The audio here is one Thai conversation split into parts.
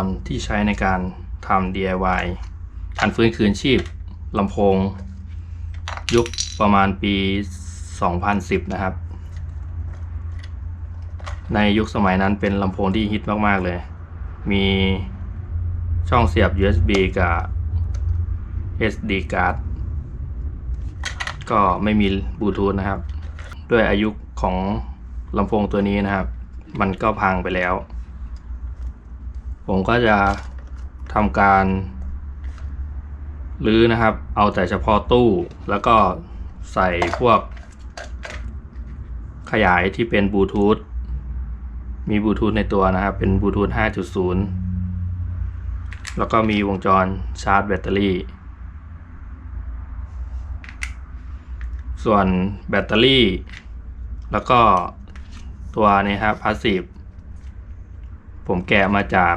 รณ์ที่ใช้ในการทำ DIY ทันฟื้นคืนชีพลำโพง ยุคประมาณปี 2010 นะครับ ในยุคสมัยนั้นเป็นลำโพงที่ฮิตมาก ๆ เลย มีช่องเสียบ USB กับ SD card ก็ไม่มีบลูทูธนะครับ ด้วยอายุของลำโพงตัวนี้นะครับ มันก็พังไปแล้ว ผมก็จะทำการรื้อนะครับ เอาแต่เฉพาะตู้ แล้วก็ใส่พวก ขยายที่เป็นบลูทูธ มีบลูทูธในตัวนะครับ เป็นบลูทูธ 5.0 แล้วก็มีวงจรชาร์จแบตเตอรี่ ส่วนแบตเตอรี่ แล้วก็ตัวนี้ครับพาสซีฟผมแกะมาจาก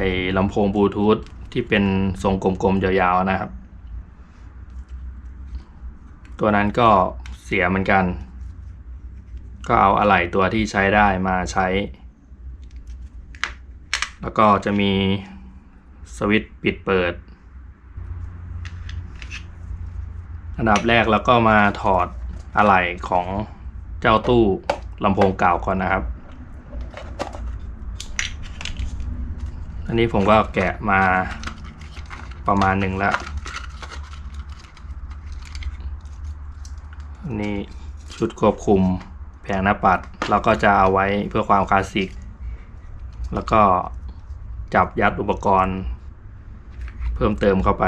ไอ้ลำโพงบลูทูธที่เป็นทรงกลมๆยาวๆนะครับ ตัวนั้นก็เสียเหมือนกัน ก็เอาอะไหล่ตัวที่ใช้ได้มาใช้ แล้วก็จะมีสวิตช์ปิดเปิด อันดับแรกแล้วก็มาถอดอะไหล่ของเจ้าตู้ลำโพงเก่าก่อนนะครับ อันนี้ผมก็แกะมาประมาณหนึ่งแล้วนนี้ชุดควบคุมแผงหน้าปัด เราก็จะเอาไว้เพื่อความคลาสสิก แล้วก็จับยัดอุปกรณ์ เพิ่มเติมเข้าไป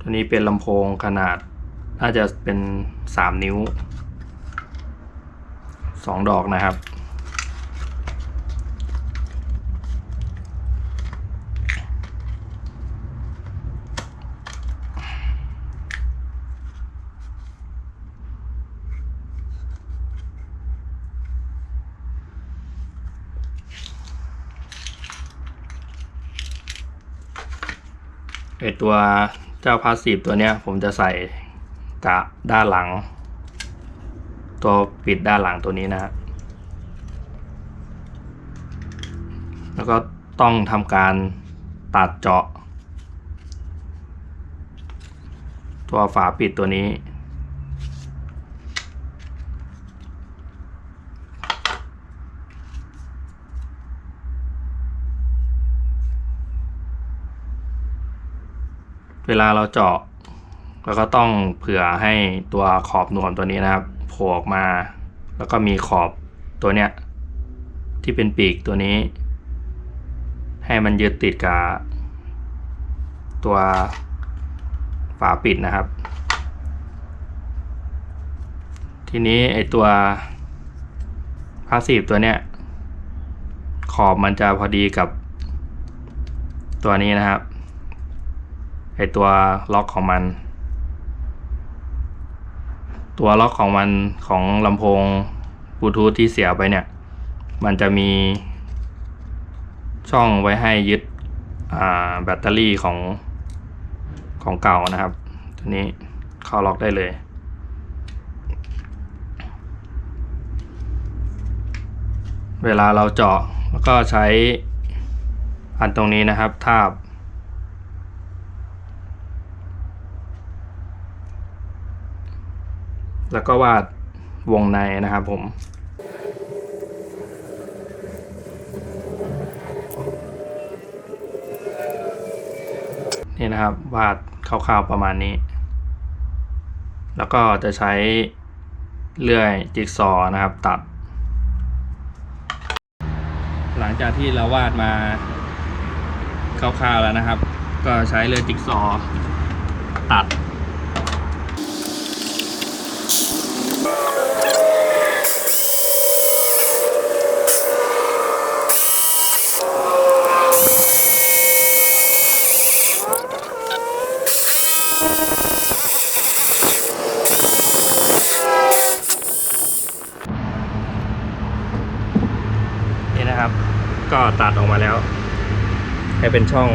ตัวนี้เป็นลำโพงขนาด น่าจะเป็น3นิ้ว2ดอกนะครับ ไอตัวเจ้าพาสซีฟตัวเนี้ยผมจะใส่ กะด้านหลัง ตัวปิดด้านหลังตัวนี้นะฮะแล้วก็ต้องทำการตัดเจาะ ตัวฝาปิดตัวนี้ เวลาเราเจาะ เราก็ต้องเผื่อให้ตัวขอบนวมตัวนี้นะครับโผล่ออกมา แล้วก็มีขอบตัวเนี้ยที่เป็นปีกตัวนี้ ให้มันยึดติดกับตัวฝาปิดนะครับ ทีนี้ไอตัวพาสซีฟตัวเนี้ยขอบมันจะพอดีกับตัวนี้นะครับไอตัวล็อกของมัน ตัวล็อกของมันของลำโพงบลูทูธที่เสียไปเนี่ย มันจะมีช่องไว้ให้ยึดแบตเตอรี่ของของเก่านะครับ ตัวนี้เข้าล็อกได้เลย เวลาเราเจาะแล้วก็ใช้อันตรงนี้นะครับทาบ แล้วก็วาดวงในนะครับผมนี่นะครับวาดคร่าวๆประมาณนี้ แล้วก็จะใช้เลื่อยจิ๊กซอว์นะครับตัด หลังจากที่เราวาดมาคร่าวๆแล้วนะครับ ก็ใช้เลื่อยจิ๊กซอว์ตัด นี่นะครับ ก็ ตัดออกมาแล้ว ให้เป็นช่อง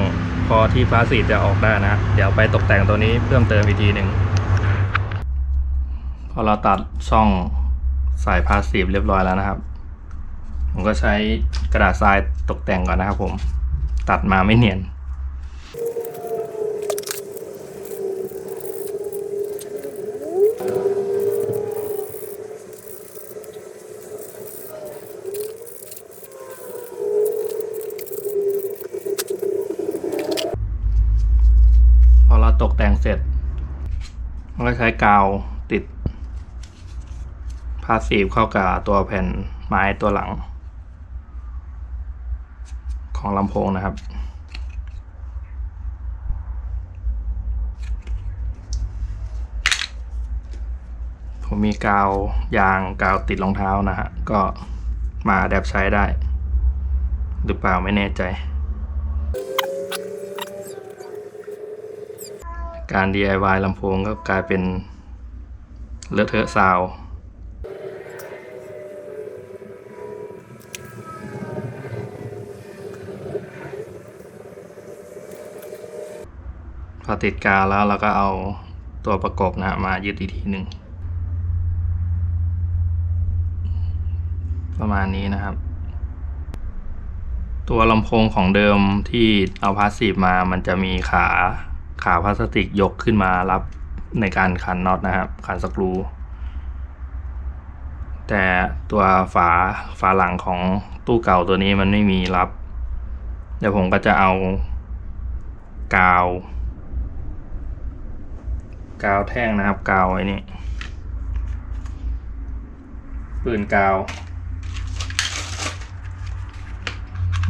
พอที่ฟ้าสีจะออกได้นะ เดี๋ยวไปตกแต่งตัวนี้เพิ่มเติมอีกทีหนึ่งพอเราตัดช่องสายพาสซีฟเรียบร้อยแล้วนะครับ ผมก็ใช้กระดาษทรายตกแต่งก่อนนะครับผมตัดมาไม่เนียน พอเราตกแต่งเสร็จ ก็ใช้กาวติดพาสีฟเข้ากับตัวแผ่นไม้ตัวหลัง ของลำโพงนะครับ ผมมีกาวยางกาวติดรองเท้านะฮะ ก็มาแดบใช้ได้ หรือเปล่าไม่แน่ใจ การ DIY ลำโพงก็กลายเป็นเลอะเทอะซาวพอติดกาวแล้วเราก็เอาตัวประกบนะฮะมายึดอีกทีหนึ่ง ประมาณนี้นะครับ ตัวลำโพงของเดิมที่เอาพาสซีฟมามันจะมีขา ขาพลาสติกยกขึ้นมารับในการขันน็อตนะครับ ขันสกรู แต่ตัวฝาฝาหลังของตู้เก่าตัวนี้มันไม่มีรับ เดี๋ยวผมก็จะเอากาว กาวแท่งนะครับ กาวไอ้นี่ปืนกาว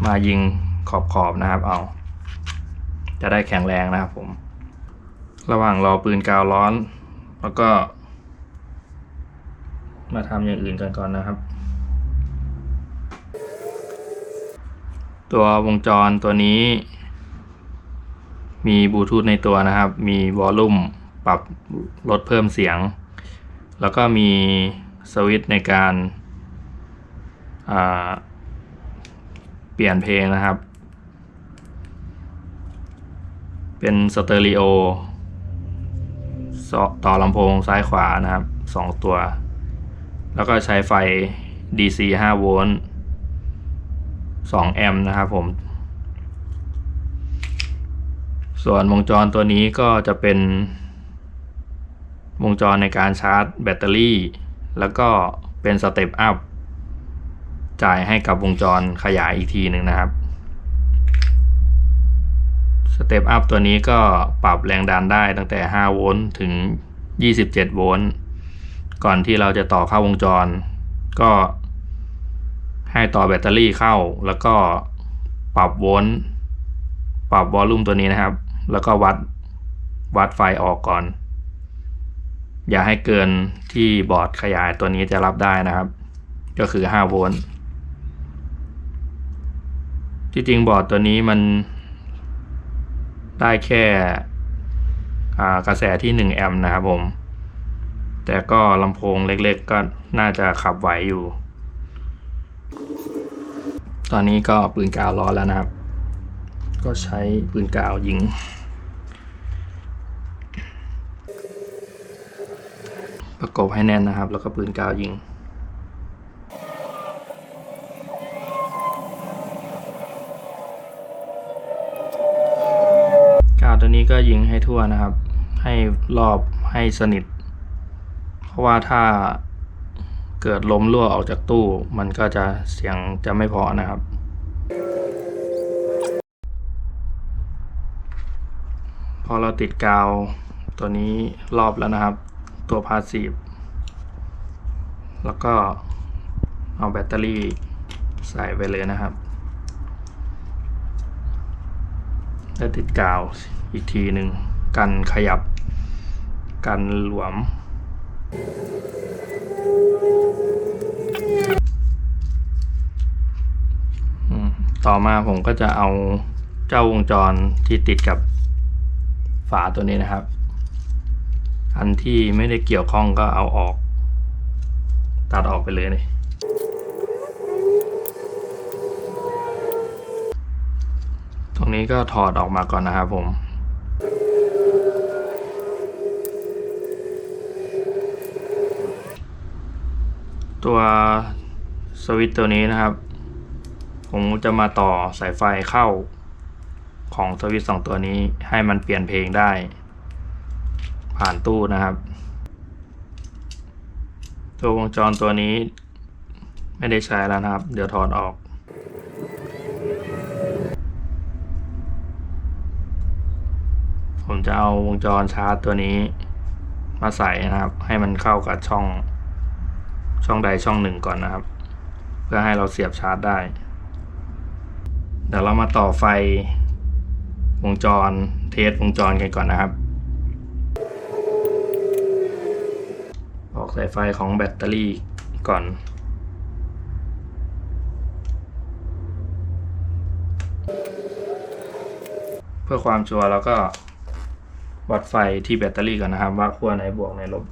มายิงขอบขอบๆนะครับเอา จะได้แข็งแรงนะครับผม ระหว่างรอปืนกาวร้อน แล้วก็ มาทำอย่างอื่นกันก่อนนะครับ ตัววงจรตัวนี้ มีบลูทูธในตัวนะครับ มีวอลลุ่มปรับลดเพิ่มเสียง แล้วก็มีสวิตช์ในการเปลี่ยนเพลงนะครับ เป็นสเตอริโอต่อลำโพงซ้ายขวานะครับสองตัว แล้วก็ใช้ไฟ DC 5 โวลต์ 2 แอมป์นะครับผม ส่วนวงจรตัวนี้ก็จะเป็น วงจรในการชาร์จแบตเตอรี่ แล้วก็เป็นสเต็ปอัพจ่ายให้กับวงจรขยายอีกทีหนึ่งนะครับ เตปอัพตัวนี้ก็ปรับแรงดันได้ตั้งแต่ 5 โวลต์ถึง 27 โวลต์ ก่อนที่เราจะต่อเข้าวงจร ก็ให้ต่อแบตเตอรี่เข้า แล้วก็ปรับโวลต์ ปรับวอลลุ่มตัวนี้นะครับ แล้วก็วัดวัดไฟออกก่อน อย่าให้เกินที่บอร์ดขยายตัวนี้จะรับได้นะครับ ก็คือ 5 โวลต์ ที่จริงบอร์ดตัวนี้มัน ได้แค่กระแสที่ 1 แอมป์นะครับผม แต่ก็ลำโพงเล็กๆ ก็น่าจะขับไหวอยู่ ตอนนี้ก็ปืนกาวร้อนแล้วนะครับ ก็ใช้ปืนกาวยิงประกบให้แน่นนะครับ แล้วก็ปืนกาวยิง กาว ตัวนี้ก็ยิงให้ทั่วนะครับ ให้รอบให้สนิท เพราะว่าถ้าเกิดลมรั่วออกจากตู้ มันก็จะเสียงจะไม่พอนะครับ พอเราติดกาวตัวนี้รอบแล้วนะครับ ตัวพาสีฟแล้วก็เอาแบตเตอรี่ใส่ไปเลยนะครับ แล้วติดกาว อีกทีหนึ่งกันขยับ กันหลวม ต่อมาผมก็จะเอาเจ้าวงจรที่ติดกับฝาตัวนี้นะครับ อันที่ไม่ได้เกี่ยวข้องก็เอาออก ตัดออกไปเลยเลยตรงนี้ก็ถอดออกมาก่อนนะครับผม ตัวสวิตตัวนี้นะครับ ผมจะมาต่อสายไฟเข้าของสวิตสองตัวนี้ให้มันเปลี่ยนเพลงได้ ผ่านตู้นะครับ ตัววงจรตัวนี้ไม่ได้ใช้แล้วนะครับ เดี๋ยวถอดออกผมจะเอาวงจรชาร์จตัวนี้มาใส่นะครับ ให้มันเข้ากับช่อง ช่องใดช่องหนึ่งก่อนนะครับ เพื่อให้เราเสียบชาร์จได้ เดี๋ยวเรามาต่อไฟวงจรเทสวงจรกันก่อนนะครับ ออกสายไฟของแบตเตอรี่ก่อนเพื่อความชัวร์เราก็วัดไฟที่แบตเตอรี่ก่อนนะครับ ว่าขั้วไหนบวกไหนลบ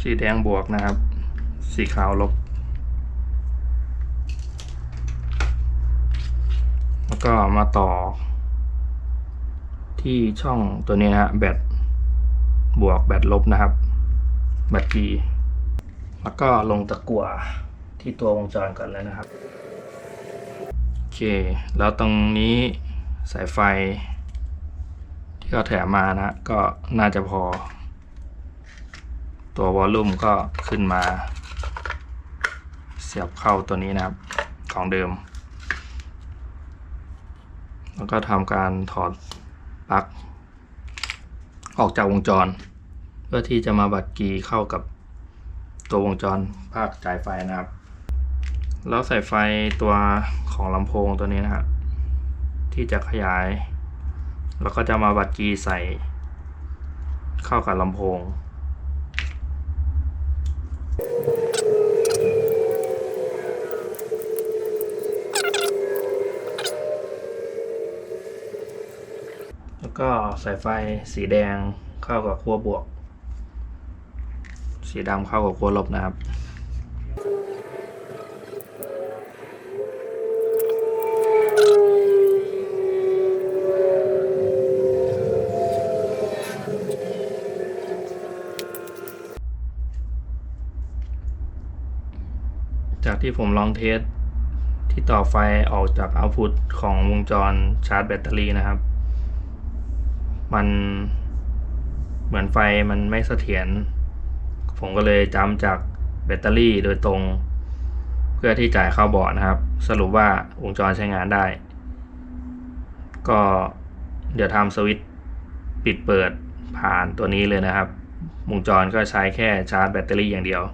สีแดงบวกนะครับ สีขาวลบ แล้วก็มาต่อ ที่ช่องตัวนี้นะฮะแบตบวกแบตลบนะครับแบตกีแล้วก็ลงตะกั่วที่ตัววงจรก่อนเลยนะครับ โอเค แล้วตรงนี้สายไฟที่เขาแถมมานะ ก็น่าจะพอ ตัววอลลุ่มก็ขึ้นมา เสียบเข้าตัวนี้นะครับ ของเดิม แล้วก็ทำการถอดปลั๊กออกจากวงจร เพื่อที่จะมาบัดกีเข้ากับตัววงจรภาคจ่ายไฟนะครับ แล้วสายไฟตัวของลำโพงตัวนี้นะครับที่จะขยาย แล้วก็จะมาบัดกีใส่เข้ากับลำโพง แล้วก็สายไฟสีแดงเข้ากับขั้วบวก สีดำเข้ากับขั้วลบนะครับ ที่ผมลองเทสที่ต่อไฟออกจากเอาพุตของวงจรชาร์จแบตเตอรี่นะครับ มันเหมือนไฟมันไม่เสถียรผมก็เลยจำจากแบตเตอรี่โดยตรง เพื่อที่จ่ายเข้าบอร์ดนะครับ สรุปว่าวงจรใช้งานได้ ก็เดี๋ยวทำสวิตช์ปิดเปิดผ่านตัวนี้เลยนะครับ วงจรก็ใช้แค่ชาร์จแบตเตอรี่อย่างเดียว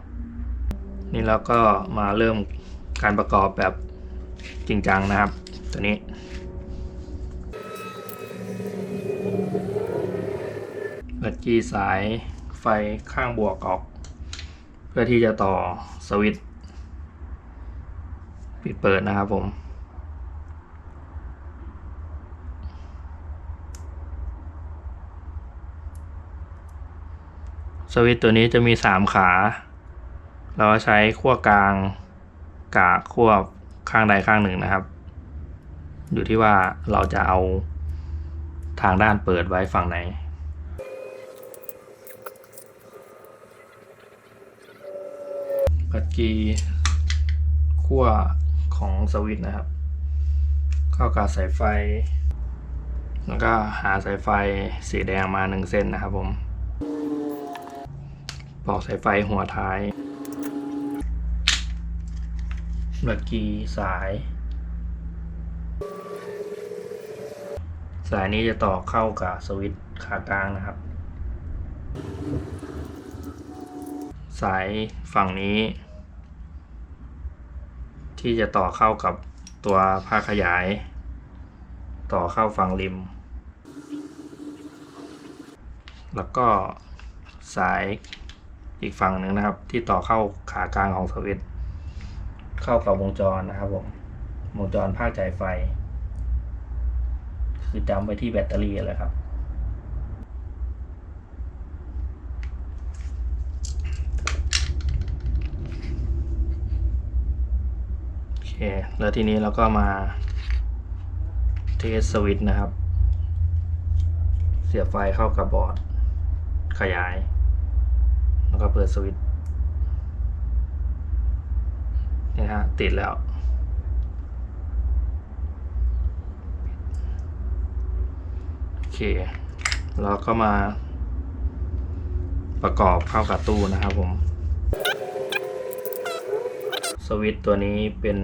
นี่เราก็มาเริ่มการประกอบแบบจริงจังนะครับ ตัวนี้เปิดกีสายไฟข้างบวกออก เพื่อที่จะต่อสวิตช์ปิดเปิดนะครับผมสวิตตัวนี้จะมีสามขา เราใช้ขั้วกลางกะขั้วข้างใดข้างหนึ่งนะครับ อยู่ที่ว่าเราจะเอาทางด้านเปิดไว้ฝั่งไหนปัดกีขั้วของสวิตช์นะครับ เข้ากับสายไฟ แล้วก็หาสายไฟสีแดงมาหนึ่งเส้นนะครับผม ปอกสายไฟหัวท้าย ปัดกีสาย สายนี้จะต่อเข้ากับสวิตช์ขากลางนะครับ สายฝั่งนี้ ที่จะต่อเข้ากับตัวผ้าขยาย ต่อเข้าฝั่งริม แล้วก็สายอีกฝั่งหนึ่งนะครับ ที่ต่อเข้าขากลางของสวิตช์ เข้ากับวงจรนะครับผมวงจรภาคจ่ายไฟ คือจำไว้ที่แบตเตอรี่เลยครับ โอเค แล้วทีนี้เราก็มาเทสสวิตช์นะครับ เสียบไฟเข้ากับบอร์ด ขยาย แล้วก็เปิดสวิตช์ นะฮะติดแล้ว โอเค เราก็มา ประกอบเข้ากับตู้นะครับผม สวิตตัวนี้เป็น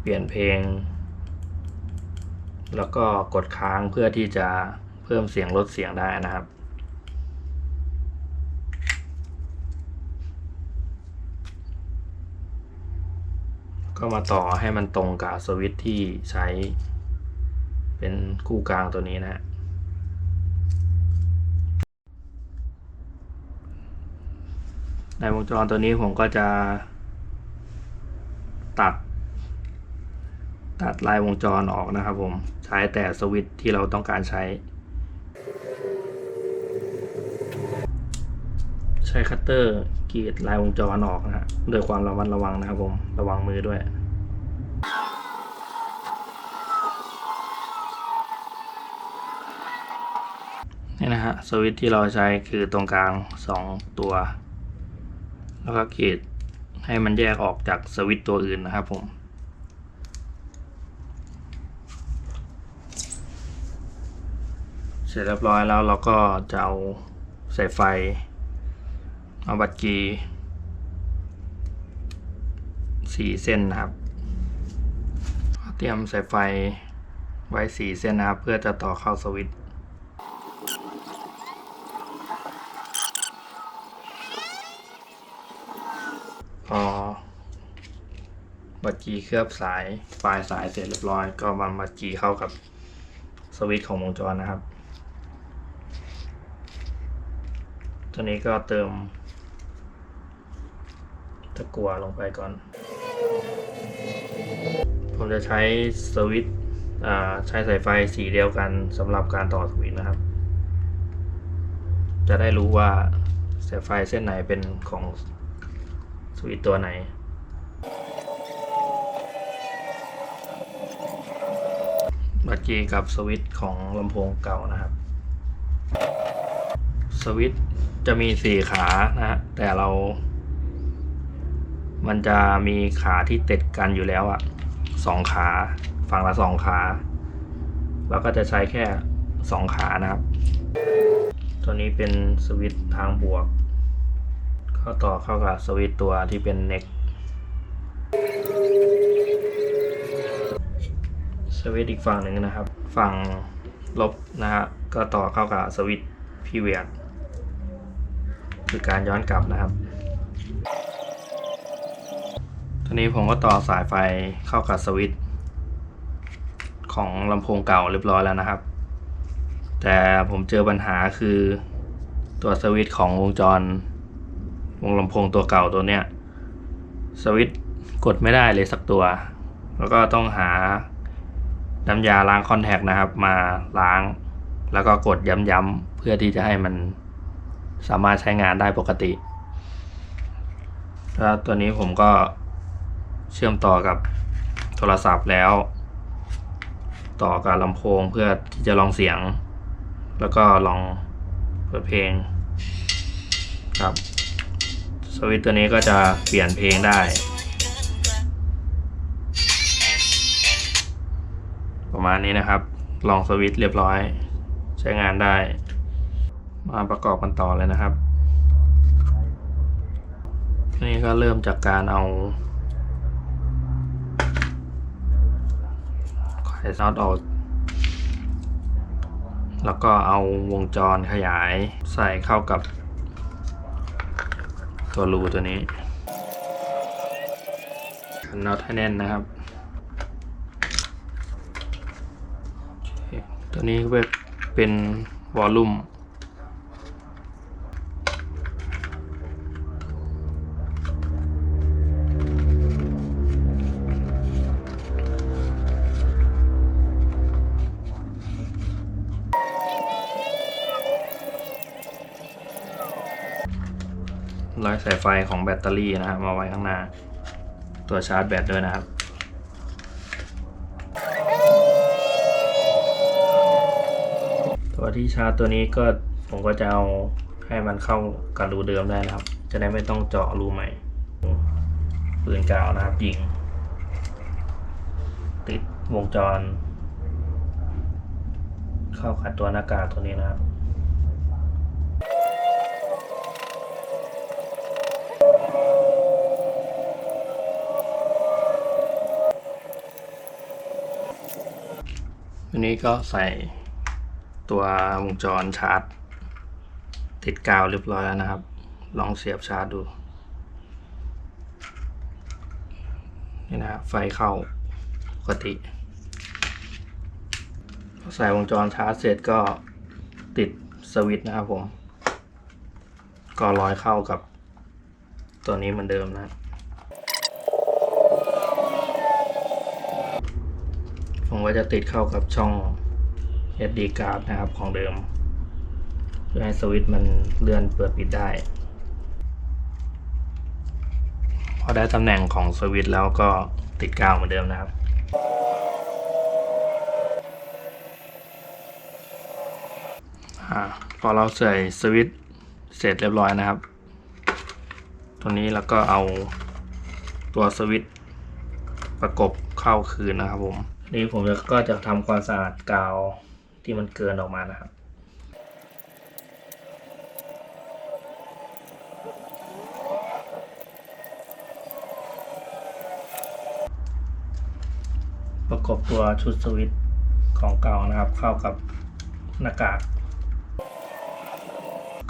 เปลี่ยนเพลง แล้วก็กดค้างเพื่อที่จะเพิ่มเสียงลดเสียงได้นะครับ ก็มาต่อให้มันตรงกับสวิตที่ใช้เป็นคู่กลางตัวนี้นะฮะในวงจรตัวนี้ผมก็จะ ตัด ตัดลายวงจรออกนะครับผมใช้แต่สวิตที่เราต้องการใช้ ใช้คัตเตอร์ กรีดลายวงจรออกนะฮะด้วยความระมัดระวังนะครับผมระวังมือด้วยนี่นะฮะสวิตที่เราใช้คือตรงกลาง 2 ตัว แล้วก็กรีดให้มันแยกออกจากสวิตตัวอื่นนะครับผมเสร็จเรียบร้อยแล้วเราก็จะเอาสายไฟ เอาบัตรกีสี่เส้นนะครับ เตรียมสายไฟไว้สี่เส้นนะครับ เพื่อจะต่อเข้าสวิตช์พอบัตรจีเคลือบสายปลายสายเสร็จเรียบร้อย ก็วางบัตรจีเข้ากับสวิตช์ของวงจรนะครับ ตัวนี้ก็เติม ตะกัวลงไปก่อน ผมจะใช้สวิตช์อ่าใช้สายไฟสีเดียวกันสำหรับการต่อสวิตช์นะครับ จะได้รู้ว่าสายไฟเส้นไหนเป็นของสวิตช์ตัวไหนบัตรกีกับสวิตช์ของลำโพงเก่านะครับ สวิตช์จะมีสี่ขานะฮะแต่เรา มันจะมีขาที่ติดกันอยู่แล้วอะสองขาฝั่งละสองขาเราก็จะใช้แค่สองขานะครับ ตัวนี้เป็นสวิตช์ทางบวก เข้าต่อเข้ากับสวิตช์ตัวที่เป็นเน็กสวิตช์อีกฝั่งหนึ่งนะครับ ฝั่งลบนะฮะก็ต่อเข้ากับสวิตช์พีเวียคือการย้อนกลับนะครับ ทีนี้ผมก็ต่อสายไฟเข้ากับสวิตช์ของลำโพงเก่าเรียบร้อยแล้วนะครับ แต่ผมเจอปัญหาคือตัวสวิตช์ของวงจร วงลำโพงตัวเก่าตัวเนี้ยสวิตช์กดไม่ได้เลยสักตัว แล้วก็ต้องหาน้ำยาล้างคอนแทคนะครับ มาล้าง แล้วก็กดย้ำๆเพื่อที่จะให้มันสามารถใช้งานได้ปกติแล้วตัวนี้ผมก็ เชื่อมต่อกับโทรศัพท์แล้ว ต่อกับลำโพงเพื่อที่จะลองเสียง แล้วก็ลองเปิดเพลงครับสวิตตัวนี้ก็จะเปลี่ยนเพลงได้ ประมาณนี้นะครับ ลองสวิตเรียบร้อย ใช้งานได้ มาประกอบกันต่อเลยนะครับนี่ก็เริ่มจากการเอา ไขน็อตออกแล้วก็เอาวงจรขยายใส่เข้ากับตัวรูตัวนี้ขันน็อตให้แน่นนะครับ ตัวนี้ก็เป็นวอลลุ่ม สายไฟของแบตเตอรี่นะครับมาไว้ข้างหน้า ตัวชาร์จแบตด้วยนะครับตัวที่ชาร์จตัวนี้ก็ผมก็จะเอาให้มันเข้ากับรูเดิมได้นะครับ จะได้ไม่ต้องเจาะรูใหม่ปืนกาวนะครับยิง ติดวงจร เข้ากับตัวหน้ากากตัวนี้นะครับ อันนี้ก็ใส่ตัววงจรชาร์จ ติดกาวเรียบร้อยแล้วนะครับ ลองเสียบชาร์จดู นี่นะครับไฟเข้าปกติพอใส่วงจรชาร์จเสร็จก็ติดสวิตช์นะครับผม ก็ร้อยเข้ากับตัวนี้เหมือนเดิมนะ ผมก็จะติดเข้ากับช่อง SD card นะครับของเดิมเพื่อให้สวิตช์มันเลื่อนเปิดปิดได้ พอได้ตำแหน่งของสวิตช์แล้วก็ติดกาวเหมือนเดิมนะครับอพอเราใส่สวิตช์เสร็จเรียบร้อยนะครับ ตัวนี้แล้วก็เอาตัวสวิตช์ประกบเข้าคืนนะครับผม นี่ผมก็จะทำความสะอาดกาวที่มันเกินออกมานะครับประกบตัวชุดสวิตของเก่านะครับ เข้ากับหน้ากาก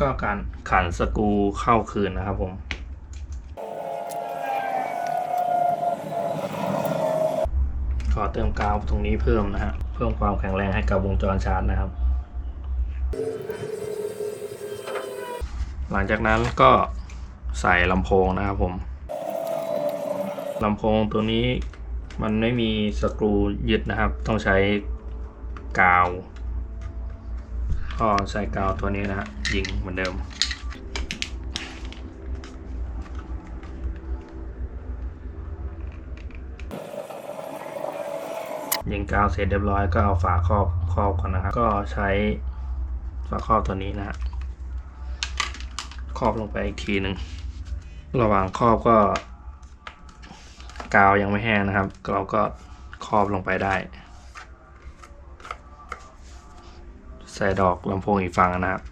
ก็การขันสกูเข้าคืนนะครับผม อเติมกาวตรงนี้เพิ่มนะฮะ เพิ่มความแข็งแรงให้กับวงจรชาร์จนะครับ หลังจากนั้นก็ใส่ลำโพงนะครับผมลำโพงตัวนี้มันไม่มีสกรูยึดนะครับ ต้องใช้กาวก็ใส่กาวตัวนี้นะฮะยิงเหมือนเดิม ยิงกาวเสร็จเรียบร้อยก็เอาฝาครอบครอบก่อนนะครับ ก็ใช้ฝาครอบตัวนี้นะฮะครอบลงไปอีกทีหนึ่งระหว่างครอบก็ กาวยังไม่แห้งนะครับ เราก็ครอบลงไปได้ ใส่ดอกลำโพงอีกฝั่งนะครับ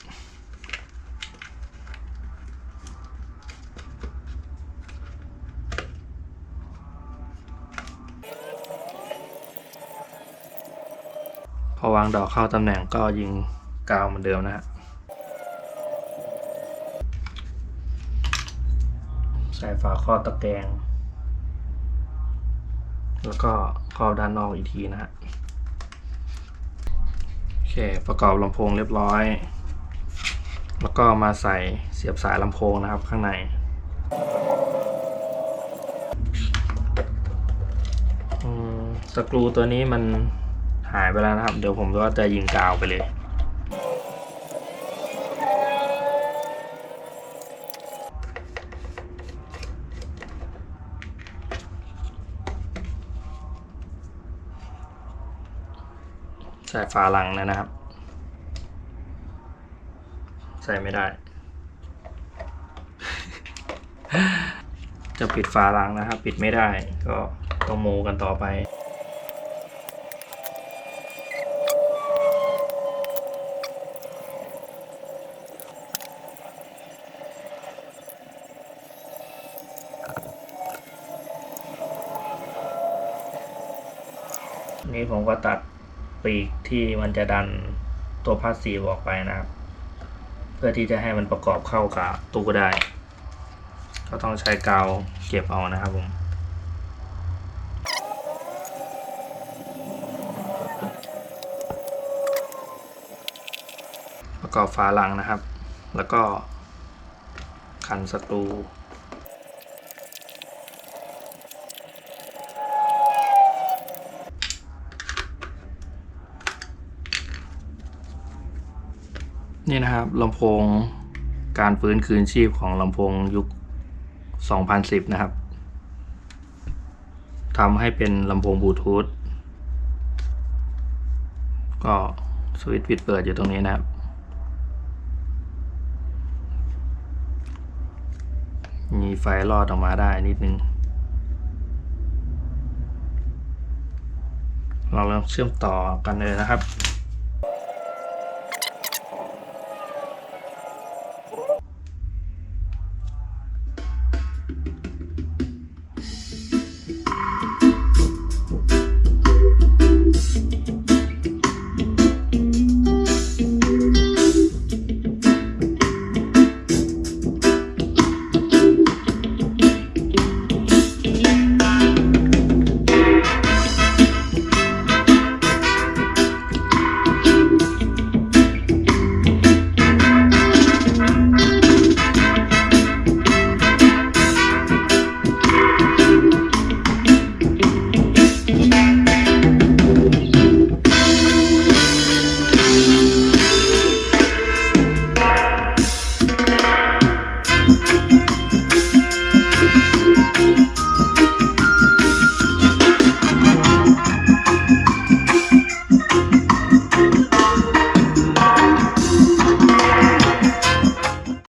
วางดอกเข้าตำแหน่งก็ยิงกาวเหมือนเดิมนะฮะใส่ฝาครอบตะแกรงแล้วก็ครอบด้านนอกอีกทีนะฮะโอเคประกอบลำโพงเรียบร้อย แล้วก็มาใส่เสียบสายลำโพงนะครับข้างในสกรูตัวนี้มัน หายไปแล้วนะครับ เดี๋ยวผมก็จะยิงกาวไปเลยใส่ฝาหลังนะครับ ใส่ไม่ได้ จะปิดฝาหลังนะครับ ปิดไม่ได้ก็ต้องโมกันต่อไป ก็ตัดปีกที่มันจะดันตัวพาสซีฟออกไปนะครับ เพื่อที่จะให้มันประกอบเข้ากับตู้ได้ ก็ต้องใช้กาวเก็บเอานะครับผมประกอบฝาหลังนะครับ แล้วก็ขันสกรู นี่นะครับลำโพงการฟื้นคืนชีพของลำโพงยุค 2010 นะครับทำให้เป็นลำโพงบลูทูธก็สวิตช์ปิดเปิดอยู่ตรงนี้นะครับ มีไฟลอดออกมาได้นิดนึง เราเริ่มเชื่อมต่อกันเลยนะครับ